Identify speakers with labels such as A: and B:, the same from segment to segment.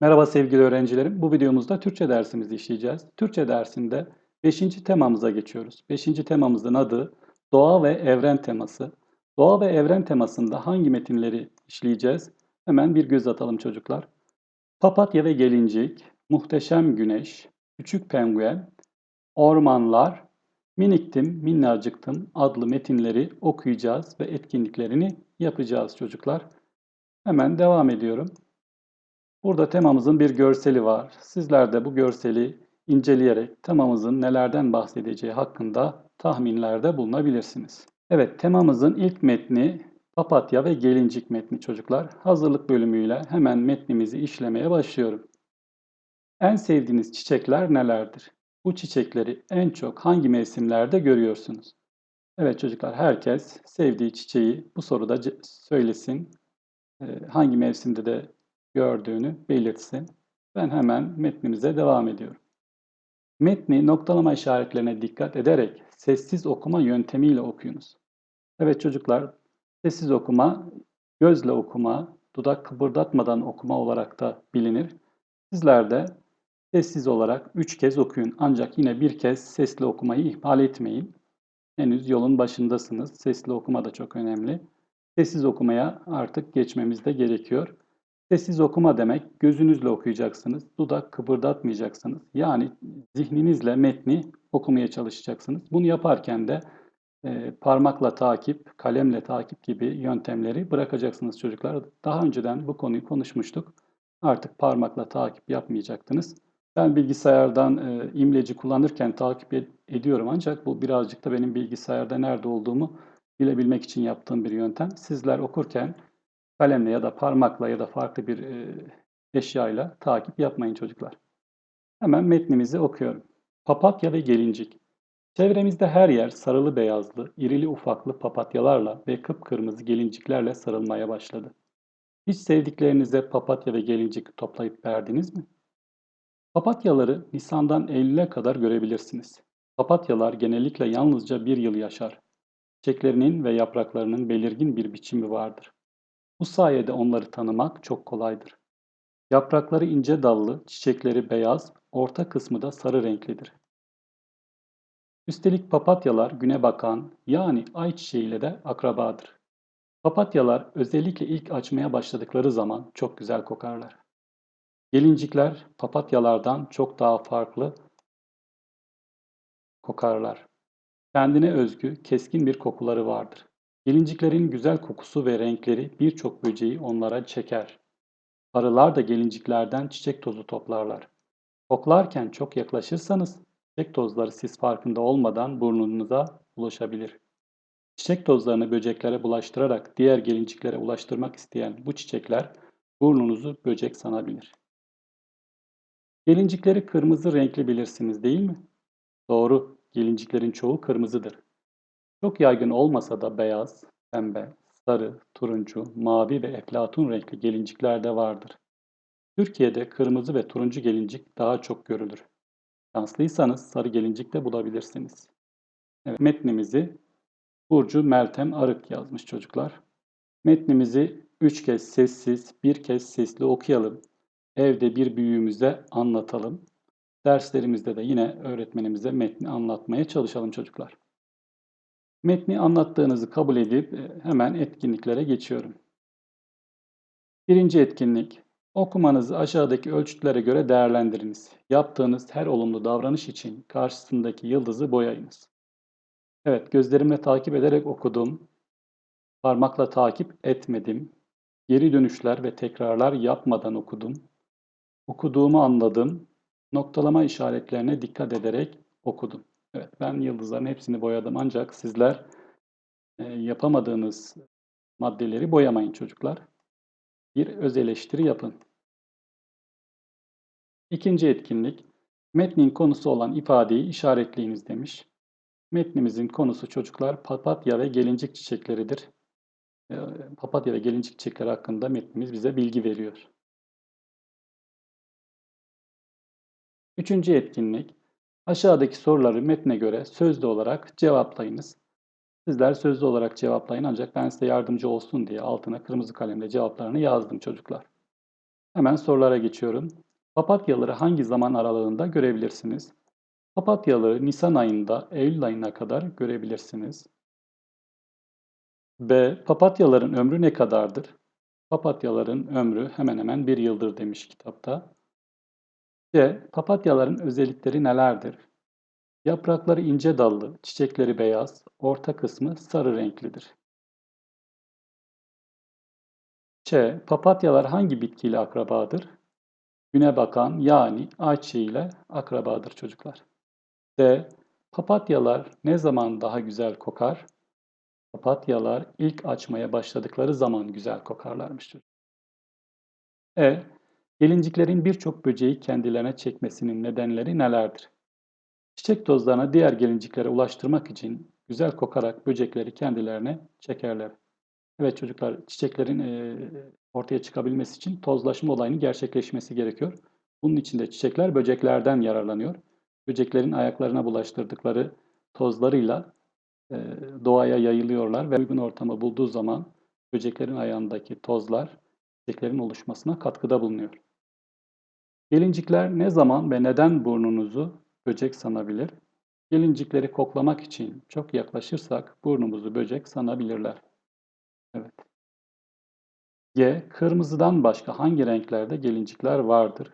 A: Merhaba sevgili öğrencilerim. Bu videomuzda Türkçe dersimizi işleyeceğiz. Türkçe dersinde 5. temamıza geçiyoruz. 5. temamızın adı Doğa ve Evren teması. Doğa ve Evren temasında hangi metinleri işleyeceğiz? Hemen bir göz atalım çocuklar. Papatya ve Gelincik, Muhteşem Güneş, Küçük Penguen, Ormanlar, Miniktim, Minnacıktım adlı metinleri okuyacağız ve etkinliklerini yapacağız çocuklar. Hemen devam ediyorum. Burada temamızın bir görseli var. Sizler de bu görseli inceleyerek temamızın nelerden bahsedeceği hakkında tahminlerde bulunabilirsiniz. Evet, temamızın ilk metni Papatya ve Gelincik metni çocuklar. Hazırlık bölümüyle hemen metnimizi işlemeye başlıyorum. En sevdiğiniz çiçekler nelerdir? Bu çiçekleri en çok hangi mevsimlerde görüyorsunuz? Evet çocuklar, herkes sevdiği çiçeği bu soruda söylesin. Hangi mevsimde de gördüğünü belirtsin. Ben hemen metnimize devam ediyorum. Metni noktalama işaretlerine dikkat ederek sessiz okuma yöntemiyle okuyunuz. Evet çocuklar, sessiz okuma, gözle okuma, dudak kıpırdatmadan okuma olarak da bilinir. Sizler de sessiz olarak 3 kez okuyun. Ancak yine bir kez sesli okumayı ihmal etmeyin. Henüz yolun başındasınız. Sesli okuma da çok önemli. Sessiz okumaya artık geçmemiz de gerekiyor. Sessiz okuma demek gözünüzle okuyacaksınız. Dudak kıpırdatmayacaksınız. Yani zihninizle metni okumaya çalışacaksınız. Bunu yaparken de e, parmakla takip, kalemle takip gibi yöntemleri bırakacaksınız çocuklar. Daha önceden bu konuyu konuşmuştuk. Artık parmakla takip yapmayacaktınız. Ben bilgisayardan e, imleci kullanırken takip ed ediyorum ancak bu birazcık da benim bilgisayarda nerede olduğumu bilebilmek için yaptığım bir yöntem. Sizler okurken kalemle ya da parmakla ya da farklı bir e, eşyayla takip yapmayın çocuklar. Hemen metnimizi okuyorum. Papatya ve gelincik. Çevremizde her yer sarılı beyazlı, irili ufaklı papatyalarla ve kıpkırmızı gelinciklerle sarılmaya başladı. Hiç sevdiklerinize papatya ve gelincik toplayıp verdiniz mi? Papatyaları Nisan'dan Eylül'e kadar görebilirsiniz. Papatyalar genellikle yalnızca bir yıl yaşar. Çiçeklerinin ve yapraklarının belirgin bir biçimi vardır. Bu sayede onları tanımak çok kolaydır. Yaprakları ince dallı, çiçekleri beyaz, orta kısmı da sarı renklidir. Üstelik papatyalar güne bakan yani ay çiçeğiyle de akrabadır. Papatyalar özellikle ilk açmaya başladıkları zaman çok güzel kokarlar. Gelincikler papatyalardan çok daha farklı kokarlar. Kendine özgü, keskin bir kokuları vardır. Gelinciklerin güzel kokusu ve renkleri birçok böceği onlara çeker. Arılar da gelinciklerden çiçek tozu toplarlar. Koklarken çok yaklaşırsanız çiçek tozları siz farkında olmadan burnunuza ulaşabilir. Çiçek tozlarını böceklere bulaştırarak diğer gelinciklere ulaştırmak isteyen bu çiçekler burnunuzu böcek sanabilir. Gelincikleri kırmızı renkli bilirsiniz değil mi? Doğru, gelinciklerin çoğu kırmızıdır. Çok yaygın olmasa da beyaz, pembe, sarı, turuncu, mavi ve eflatun renkli gelincikler de vardır. Türkiye'de kırmızı ve turuncu gelincik daha çok görülür. Şanslıysanız sarı gelincik de bulabilirsiniz. Evet, metnimizi Burcu Meltem Arık yazmış çocuklar. Metnimizi üç kez sessiz, bir kez sesli okuyalım. Evde bir büyüğümüze anlatalım. Derslerimizde de yine öğretmenimize metni anlatmaya çalışalım çocuklar. Metni anlattığınızı kabul edip e, hemen etkinliklere geçiyorum. Birinci etkinlik. Okumanızı aşağıdaki ölçütlere göre değerlendiriniz. Yaptığınız her olumlu davranış için karşısındaki yıldızı boyayınız. Evet, gözlerimle takip ederek okudum. Parmakla takip etmedim. Geri dönüşler ve tekrarlar yapmadan okudum. Okuduğumu anladım. Noktalama işaretlerine dikkat ederek okudum. Evet, ben yıldızların hepsini boyadım ancak sizler e, yapamadığınız maddeleri boyamayın çocuklar. Bir öz eleştiri yapın. İkinci etkinlik, metnin konusu olan ifadeyi işaretleyiniz demiş. Metnimizin konusu çocuklar papatya ve gelincik çiçekleridir. E, papatya ve gelincik çiçekleri hakkında metnimiz bize bilgi veriyor. Üçüncü etkinlik, Aşağıdaki soruları metne göre sözlü olarak cevaplayınız. Sizler sözlü olarak cevaplayın ancak ben size yardımcı olsun diye altına kırmızı kalemle cevaplarını yazdım çocuklar. Hemen sorulara geçiyorum. Papatyaları hangi zaman aralığında görebilirsiniz? Papatyaları Nisan ayında Eylül ayına kadar görebilirsiniz. B. Papatyaların ömrü ne kadardır? Papatyaların ömrü hemen hemen bir yıldır demiş kitapta. C. Papatyaların özellikleri nelerdir? Yaprakları ince dallı, çiçekleri beyaz, orta kısmı sarı renklidir. Ç. Papatyalar hangi bitkiyle akrabadır? Güne bakan yani ayçiçeği ile akrabadır çocuklar. D. Papatyalar ne zaman daha güzel kokar? Papatyalar ilk açmaya başladıkları zaman güzel kokarlarmış çocuklar. E. Gelinciklerin birçok böceği kendilerine çekmesinin nedenleri nelerdir? Çiçek tozlarını diğer gelinciklere ulaştırmak için güzel kokarak böcekleri kendilerine çekerler. Evet çocuklar çiçeklerin ortaya çıkabilmesi için tozlaşma olayının gerçekleşmesi gerekiyor. Bunun için de çiçekler böceklerden yararlanıyor. Böceklerin ayaklarına bulaştırdıkları tozlarıyla doğaya yayılıyorlar ve uygun ortamı bulduğu zaman böceklerin ayağındaki tozlar çiçeklerin oluşmasına katkıda bulunuyor. Gelincikler ne zaman ve neden burnunuzu böcek sanabilir? Gelincikleri koklamak için çok yaklaşırsak burnumuzu böcek sanabilirler. Evet. G. Kırmızıdan başka hangi renklerde gelincikler vardır?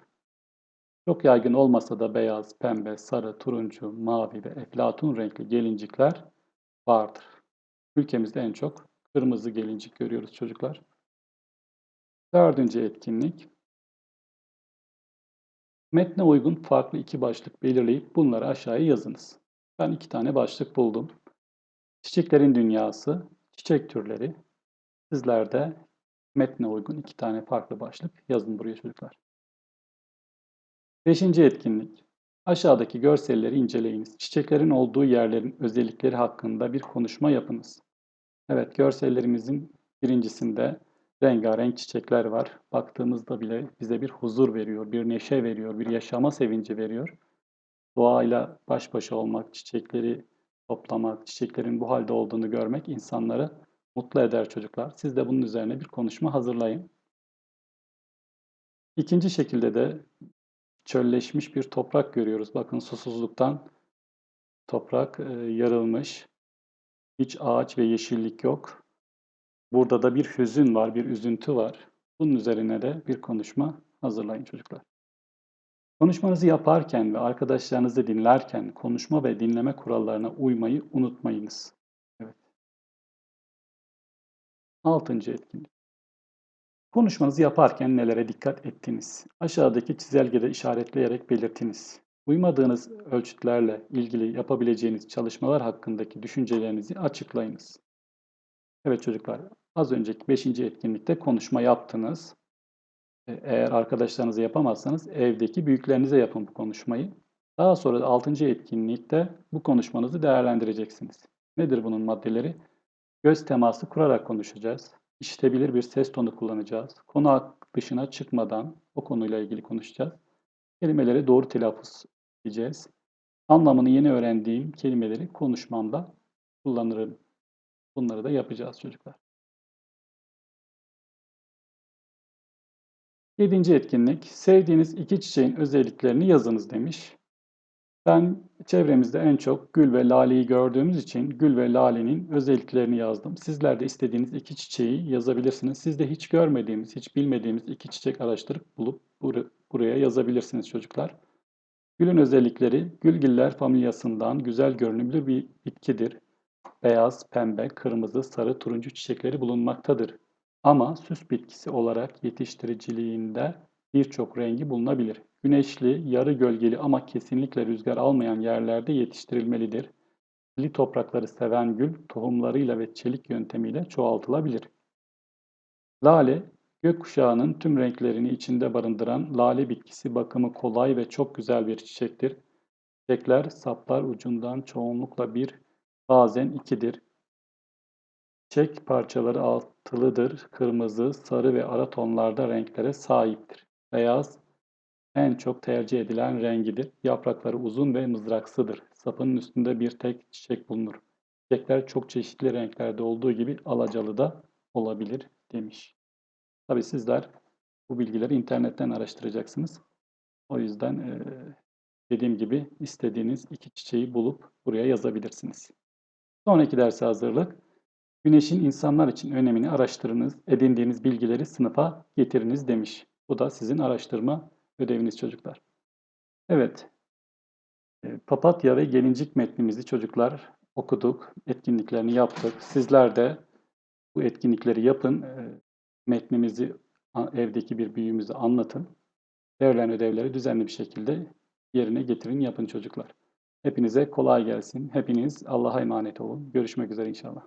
A: Çok yaygın olmasa da beyaz, pembe, sarı, turuncu, mavi ve eflatun renkli gelincikler vardır. Ülkemizde en çok kırmızı gelincik görüyoruz çocuklar. Dördüncü etkinlik. Metne uygun farklı iki başlık belirleyip bunları aşağıya yazınız. Ben iki tane başlık buldum. Çiçeklerin dünyası, çiçek türleri. Sizler de metne uygun iki tane farklı başlık yazın buraya çocuklar. Beşinci etkinlik. Aşağıdaki görselleri inceleyiniz. Çiçeklerin olduğu yerlerin özellikleri hakkında bir konuşma yapınız. Evet, görsellerimizin birincisinde rengarenk çiçekler var. Baktığımızda bile bize bir huzur veriyor, bir neşe veriyor, bir yaşama sevinci veriyor. Doğayla baş başa olmak, çiçekleri toplamak, çiçeklerin bu halde olduğunu görmek insanları mutlu eder çocuklar. Siz de bunun üzerine bir konuşma hazırlayın. İkinci şekilde de çölleşmiş bir toprak görüyoruz. Bakın susuzluktan toprak yarılmış. Hiç ağaç ve yeşillik yok. Burada da bir hüzün var, bir üzüntü var. Bunun üzerine de bir konuşma hazırlayın çocuklar. Konuşmanızı yaparken ve arkadaşlarınızı dinlerken konuşma ve dinleme kurallarına uymayı unutmayınız. Evet. Altıncı etkinlik. Konuşmanızı yaparken nelere dikkat ettiniz? Aşağıdaki çizelgede işaretleyerek belirtiniz. Uymadığınız ölçütlerle ilgili yapabileceğiniz çalışmalar hakkındaki düşüncelerinizi açıklayınız. Evet çocuklar, az önceki 5. etkinlikte konuşma yaptınız. E, eğer arkadaşlarınıza yapamazsanız evdeki büyüklerinize yapın bu konuşmayı. Daha sonra da 6. etkinlikte bu konuşmanızı değerlendireceksiniz. Nedir bunun maddeleri? Göz teması kurarak konuşacağız. İşitebilir bir ses tonu kullanacağız. Konu dışına çıkmadan o konuyla ilgili konuşacağız. Kelimeleri doğru telaffuz edeceğiz. Anlamını yeni öğrendiğim kelimeleri konuşmamda kullanırım. Bunları da yapacağız çocuklar. Yedinci etkinlik, sevdiğiniz iki çiçeğin özelliklerini yazınız demiş. Ben çevremizde en çok gül ve laleyi gördüğümüz için gül ve lalenin özelliklerini yazdım. Sizler de istediğiniz iki çiçeği yazabilirsiniz. Siz de hiç görmediğimiz, hiç bilmediğimiz iki çiçek araştırıp bulup buraya yazabilirsiniz çocuklar. Gülün özellikleri, gülgiller familyasından güzel görünümlü bir bitkidir. Beyaz, pembe, kırmızı, sarı, turuncu çiçekleri bulunmaktadır. Ama süs bitkisi olarak yetiştiriciliğinde birçok rengi bulunabilir. Güneşli, yarı gölgeli ama kesinlikle rüzgar almayan yerlerde yetiştirilmelidir. Li toprakları seven gül tohumlarıyla ve çelik yöntemiyle çoğaltılabilir. Lale, gökkuşağının tüm renklerini içinde barındıran lale bitkisi bakımı kolay ve çok güzel bir çiçektir. Çiçekler saplar ucundan çoğunlukla bir, bazen ikidir. Çiçek parçaları altılıdır, kırmızı, sarı ve ara tonlarda renklere sahiptir. Beyaz, en çok tercih edilen rengidir. Yaprakları uzun ve mızraksıdır. Sapının üstünde bir tek çiçek bulunur. Çiçekler çok çeşitli renklerde olduğu gibi alacalı da olabilir demiş. Tabi sizler Bu bilgileri internetten araştıracaksınız. O yüzden dediğim gibi istediğiniz iki çiçeği bulup buraya yazabilirsiniz. Sonraki derse hazırlık. Güneşin insanlar için önemini araştırınız, edindiğiniz bilgileri sınıfa getiriniz demiş. Bu da sizin araştırma ödeviniz çocuklar. Evet, e, Papatya ve Gelincik metnimizi çocuklar okuduk, etkinliklerini yaptık. Sizler de bu etkinlikleri yapın, e, metnimizi evdeki bir büyüğümüze anlatın. Verilen ödevleri düzenli bir şekilde yerine getirin, yapın çocuklar. Hepinize kolay gelsin. Hepiniz Allah'a emanet olun. Görüşmek üzere inşallah.